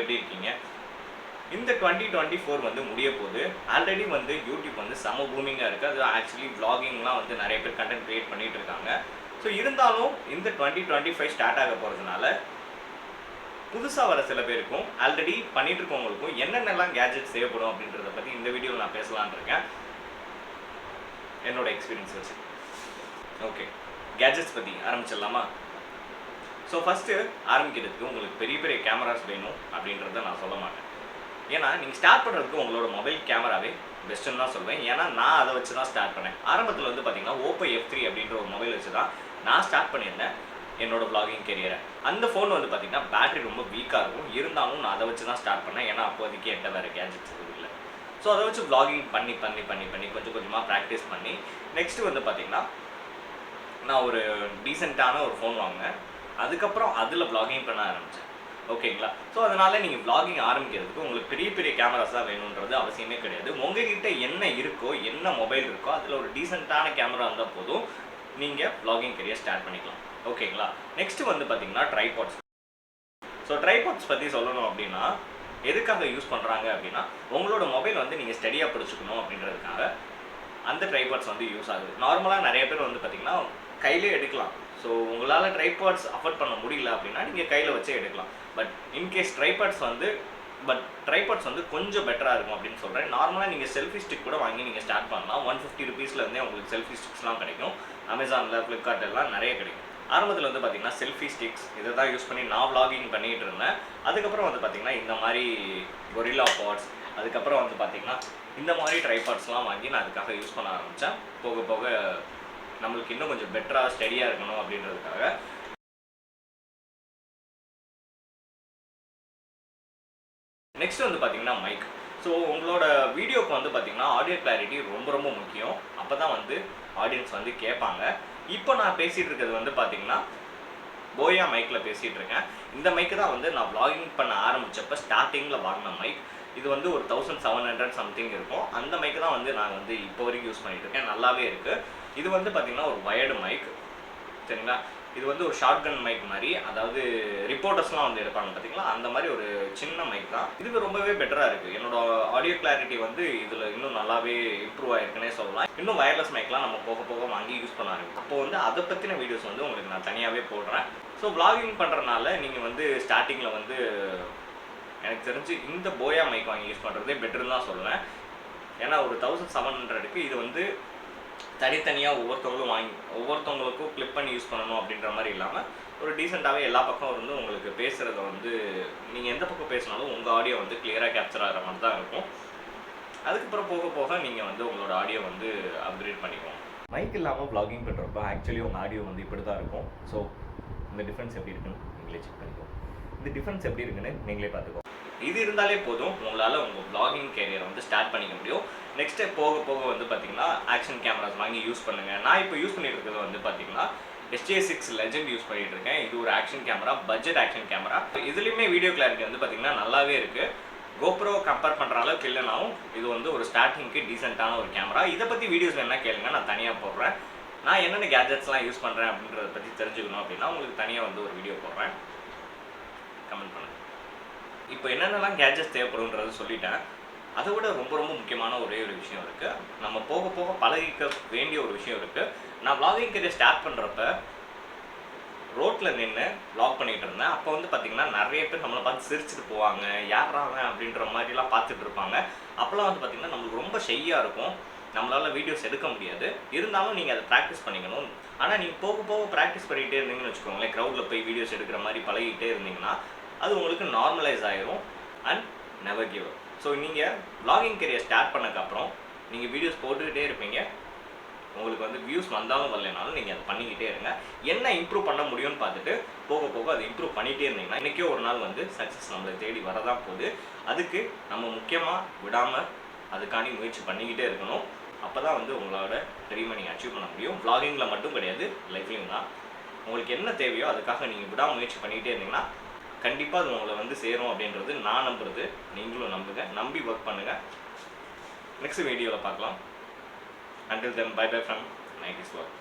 எப்படி இருக்கீங்க? இந்த டுவெண்ட்டி டுவெண்ட்டி ஃபோர் வந்து முடிய போது ஆல்ரெடி வந்து யூடியூப் வந்து செம பூமிங்காக இருக்குது அது ஆக்சுவலி vloggingலாம் வந்து நிறைய பேர் கண்டென்ட் க்ரியேட் பண்ணிட்டு இருக்காங்க. ஸோ இருந்தாலும் இந்த டுவெண்ட்டி டுவெண்ட்டி ஃபைவ் ஸ்டார்ட் ஆக போகிறதுனால புதுசாக வர சில பேருக்கும் ஆல்ரெடி பண்ணிட்டு இருக்கவங்களுக்கும் என்னென்னலாம் கேஜெட்ஸ் தேவைப்படும் அப்படின்றத பற்றி இந்த வீடியோவில் நான் பேசலாம்னு இருக்கேன். என்னோட எக்ஸ்பீரியன்ஸ் வச்சு. ஓகே கேஜெட்ஸ் பற்றி ஆரம்பிச்சிடலாமா? ஸோ ஃபஸ்ட்டு ஆரம்பிக்கிறதுக்கு உங்களுக்கு பெரிய பெரிய கேமராஸ் வேணும் அப்படின்றத நான் சொல்ல மாட்டேன். ஏன்னா நீங்கள் ஸ்டார்ட் பண்ணுறதுக்கு உங்களோட மொபைல் கேமராவே பெஸ்ட்டுன்னு தான் சொல்லுவேன் ஏன்னா நான் அதை வச்சு தான் ஸ்டார்ட் பண்ணேன். ஆரம்பத்தில் வந்து பார்த்தீங்கன்னா ஓப்போ எஃப் த்ரீ அப்படின்ற ஒரு மொபைல் வச்சு தான் நான் ஸ்டார்ட் பண்ணியிருந்தேன் என்னோட பிளாகிங் கெரியரை அந்த ஃபோன் வந்து பார்த்திங்கன்னா பேட்டரி ரொம்ப வீக்காக இருக்கும். இருந்தாலும் நான் அதை வச்சு தான் ஸ்டார்ட் பண்ணேன். ஏன்னா அப்போதைக்கு என்கிட்ட வேறு கேஜெட்ஸ் இல்லை. ஸோ அதை வச்சு பிளாகிங் பண்ணி பண்ணி பண்ணி பண்ணி கொஞ்சம் கொஞ்சமாக ப்ராக்டிஸ் பண்ணி நெக்ஸ்ட்டு வந்து பார்த்திங்கன்னா நான் ஒரு டீசெண்டான ஒரு ஃபோன் வாங்கினேன். அதுக்கப்புறம் அதில் ப்ளாகிங் பண்ண ஆரம்பித்தேன் ஓகேங்களா ஸோ அதனால் நீங்கள் ப்ளாகிங் ஆரம்பிக்கிறதுக்கு உங்களுக்கு பெரிய பெரிய கேமராஸ் தான் வேணுன்றது அவசியமே கிடையாது. உங்ககிட்ட என்ன இருக்கோ என்ன மொபைல் இருக்கோ அதில் ஒரு டீசெண்டான கேமரா இருந்தால் போதும். நீங்கள் ப்ளாகிங் கெரியர் ஸ்டார்ட் பண்ணிக்கலாம். ஓகேங்களா நெக்ஸ்ட் வந்து பார்த்தீங்கன்னா ட்ரைபாட்ஸ் ஸோ ட்ரைபாட்ஸ் பற்றி சொல்லணும் அப்படின்னா எதுக்காக யூஸ் பண்ணுறாங்க அப்படின்னா உங்களோட மொபைல் வந்து நீங்கள் ஸ்டடியாக பிடிச்சிக்கணும் அப்படின்றதுக்காக அந்த ட்ரைபாட்ஸ் வந்து யூஸ் ஆகுது. நார்மலாக நிறைய பேர் வந்து பார்த்தீங்கன்னா கையிலே எடுக்கலாம். ஸோ உங்களால் ட்ரைபாட்ஸ் அஃபோர்ட் பண்ண முடியல அப்படின்னா நீங்கள் கையில் வச்சே எடுக்கலாம். பட் இன்கேஸ் ட்ரைபாட்ஸ் வந்து பட் ட்ரைபாட்ஸ் வந்து கொஞ்சம் பெட்டராக இருக்கும் அப்படின்னு சொல்கிறேன் நார்மலாக நீங்கள் செல்ஃபி ஸ்டிக் கூட வாங்கி நீங்கள் ஸ்டார்ட் பண்ணலாம். ஒன் ஃபிஃப்டி ருபீஸ்லேருந்தே உங்களுக்கு செல்ஃபி ஸ்டிக்ஸ்லாம் கிடைக்கும். அமேசானில் ஃப்ளிப்கார்ட் எல்லாம் நிறைய கிடைக்கும். ஆரம்பத்தில் வந்து பார்த்தீங்கன்னா செல்ஃபி ஸ்டிக்ஸ் இதை தான் யூஸ் பண்ணி நான் vlogging பண்ணிகிட்டு இருந்தேன். அதுக்கப்புறம் வந்து பார்த்தீங்கன்னா இந்த மாதிரி கொரில்லா பாட்ஸ் அதுக்கப்புறம் வந்து பார்த்தீங்கன்னா இந்த மாதிரி ட்ரைபாட்ஸ்லாம் வாங்கி நான் அதுக்காக யூஸ் பண்ண ஆரம்பித்தேன் போக போக நம்மளுக்கு இன்னும் கொஞ்சம் பெட்டராக ஸ்டடியாக இருக்கணும் அப்படின்றதுக்காக நெக்ஸ்ட் வந்து பார்த்தீங்கன்னா மைக் ஸோ உங்களோட வீடியோக்கு வந்து பார்த்தீங்கன்னா ஆடியோ கிளாரிட்டி ரொம்ப ரொம்ப முக்கியம். அப்போ தான் வந்து ஆடியன்ஸ் வந்து கேட்பாங்க. இப்போ நான் பேசிகிட்டு இருக்கிறது வந்து பார்த்தீங்கன்னா போயா மைக்கில் பேசிகிட்டு இருக்கேன். இந்த மைக்கு தான் வந்து நான் vlogging பண்ண ஆரம்பித்தப்போ ஸ்டார்டிங்கில் வாங்கின மைக் இது வந்து ஒரு தௌசண்ட் செவன் ஹண்ட்ரட் சம்திங் இருக்கும். அந்த மைக்கு தான் வந்து நான் வந்து இப்போ வரைக்கும் யூஸ் பண்ணிகிட்டு இருக்கேன். நல்லாவே இருக்குது இது வந்து பார்த்திங்கன்னா ஒரு வயர்டு மைக் சரிங்களா? இது வந்து ஒரு ஷார்ட் கன் மைக் மாதிரி. அதாவது ரிப்போர்ட்டர்ஸ்லாம் வந்து எடுப்பாங்க பார்த்தீங்களா அந்த மாதிரி ஒரு சின்ன மைக் தான். இதுக்கு ரொம்பவே பெட்டராக இருக்குது என்னோட ஆடியோ கிளாரிட்டி வந்து இதில் இன்னும் நல்லாவே இம்ப்ரூவ் ஆயிருக்குன்னே சொல்லலாம். இன்னும் வயர்லெஸ் மைக்லாம் நம்ம போக போக வாங்கி யூஸ் பண்ண ஆரம்பிக்கும் அப்போ வந்து அதை பற்றின வீடியோஸ் வந்து உங்களுக்கு நான் தனியாகவே போடுறேன். ஸோ vlogging பண்ணுறனால நீங்கள் வந்து ஸ்டார்டிங்கில் வந்து எனக்கு தெரிஞ்சு இந்த போயா மைக் வாங்கி யூஸ் பண்ணுறதே பெட்டர்னு தான் சொல்லுவேன். ஏன்னா ஒரு தௌசண்ட் செவன் ஹண்ட்ரடுக்கு இது வந்து தனித்தனியாக ஒவ்வொருத்தவங்களும் வாங்கி ஒவ்வொருத்தவங்களுக்கும் கிளிப் பண்ணி யூஸ் பண்ணணும் அப்படின்ற மாதிரி இல்லாமல் ஒரு டீசெண்டாகவே எல்லா பக்கம் இருந்து உங்களுக்கு பேசுகிறத வந்து நீங்கள் எந்த பக்கம் பேசினாலும் உங்கள் ஆடியோ வந்து கிளியராக கேப்சர் ஆகிற மாதிரி தான் இருக்கும். அதுக்கப்புறம் போக போக நீங்கள் வந்து உங்களோட ஆடியோ வந்து அப்கிரேட் பண்ணிக்கோங்க மைக் இல்லாமல் vlogging பண்ணுறப்ப ஆக்சுவலி உங்கள் ஆடியோ வந்து இப்படி தான் இருக்கும். ஸோ இந்த டிஃப்ரென்ஸ் எப்படி இருக்குன்னு நீங்களே செக் பண்ணிக்கோ இந்த டிஃப்ரென்ஸ் எப்படி இருக்குன்னு நீங்களே பார்த்துக்கோ இது இருந்தாலே போதும். உங்களால் உங்கள் vlogging கேரியரை வந்து ஸ்டார்ட் பண்ணிக்க முடியும். நெக்ஸ்ட் போக போக வந்து பார்த்தீங்கன்னா ஆக்ஷன் கேமராஸ் வாங்கி யூஸ் பண்ணுங்கள் நான் இப்போ யூஸ் பண்ணிட்டு இருக்கிறது வந்து பார்த்தீங்கன்னா எஸ்டிஏ சிக்ஸ் லெஜெண்ட் யூஸ் பண்ணிட்டு இருக்கேன். இது ஒரு action camera budget action camera இதுலேயுமே வீடியோ கிளாரிட்டி வந்து பார்த்தீங்கன்னா நல்லாவே இருக்குது கோப்ரோ கம்பேர் பண்ணுற அளவுக்கு இல்லைனாலும் இது வந்து ஒரு ஸ்டார்டிங்க்கு டீசெண்டான ஒரு கேமரா இதை பற்றி வீடியோஸ் என்ன கேளுங்க நான் தனியாக போடுறேன். நான் என்னென்ன கேஜெட்ஸ்லாம் யூஸ் பண்ணுறேன் அப்படின்றத பற்றி தெரிஞ்சுக்கணும் அப்படின்னா உங்களுக்கு தனியாக வந்து ஒரு வீடியோ போடுறேன். கமெண்ட் பண்ணுங்கள் இப்போ என்னென்னலாம் கேஜெட்ஸ் தேவைப்படுன்றது சொல்லிட்டேன். அதை விட ரொம்ப ரொம்ப முக்கியமான ஒரே ஒரு விஷயம் இருக்குது நம்ம போக போக பழகிக்க வேண்டிய ஒரு விஷயம் இருக்குது நான் வ்ளாகிங் கரியர் ஸ்டார்ட் பண்ணுறப்ப ரோட்டில் நின்று vlog பண்ணிகிட்டு இருந்தேன். அப்போ வந்து பார்த்திங்கன்னா நிறைய பேர் நம்மளை பார்த்து சிரிச்சுட்டு போவாங்க. யாரா அப்படின்ற மாதிரிலாம் பார்த்துட்டு இருப்பாங்க. அப்போல்லாம் வந்து பார்த்திங்கன்னா நம்மளுக்கு ரொம்ப ஷையாக இருக்கும். நம்மளால் வீடியோஸ் எடுக்க முடியாது. இருந்தாலும் நீங்கள் அதை ப்ராக்டிஸ் பண்ணிக்கணும். ஆனால் நீங்கள் போக போக ப்ராக்டிஸ் பண்ணிகிட்டே இருந்தீங்கன்னு வச்சுக்கோங்களேன். க்ரௌடில் போய் வீடியோஸ் எடுக்கிற மாதிரி பழகிட்டே இருந்தீங்கன்னா அது உங்களுக்கு நார்மலைஸ் ஆயிரும். அண்ட் நெவர் கிவ் ஸோ நீங்கள் vlogging கரியர் ஸ்டார்ட் பண்ணக்கப்புறம் நீங்கள் வீடியோஸ் போட்டுக்கிட்டே இருப்பீங்க. உங்களுக்கு வந்து வியூஸ் வந்தாலும் வரலைனாலும் நீங்கள் அதை பண்ணிக்கிட்டே இருங்க. என்ன இம்ப்ரூவ் பண்ண முடியும்னு பார்த்துட்டு போக போக அதை இம்ப்ரூவ் பண்ணிகிட்டே இருந்தீங்கன்னா இன்றைக்கே ஒரு நாள் வந்து சக்ஸஸ் நம்மளை தேடி வரதான் போகுது. அதுக்கு நம்ம முக்கியமாக விடாமல் அதுக்காண்டி முயற்சி பண்ணிக்கிட்டே இருக்கணும். அப்போ தான் வந்து உங்களோட ட்ரீமை நீங்கள் அச்சீவ் பண்ண முடியும். Vloggingல மட்டும் கிடையாது லைஃப்லையும் தான். உங்களுக்கு என்ன தேவையோ அதுக்காக நீங்கள் விடாமுயற்சி பண்ணிக்கிட்டே இருந்தீங்கன்னா கண்டிப்பாக அது உங்களை வந்து சேரும் அப்படின்றது நான் நம்புறது. நீங்களும் நம்புங்க. நம்பி ஒர்க் பண்ணுங்கள் நெக்ஸ்ட் வீடியோவில் பார்க்கலாம். Until then bye bye from night is work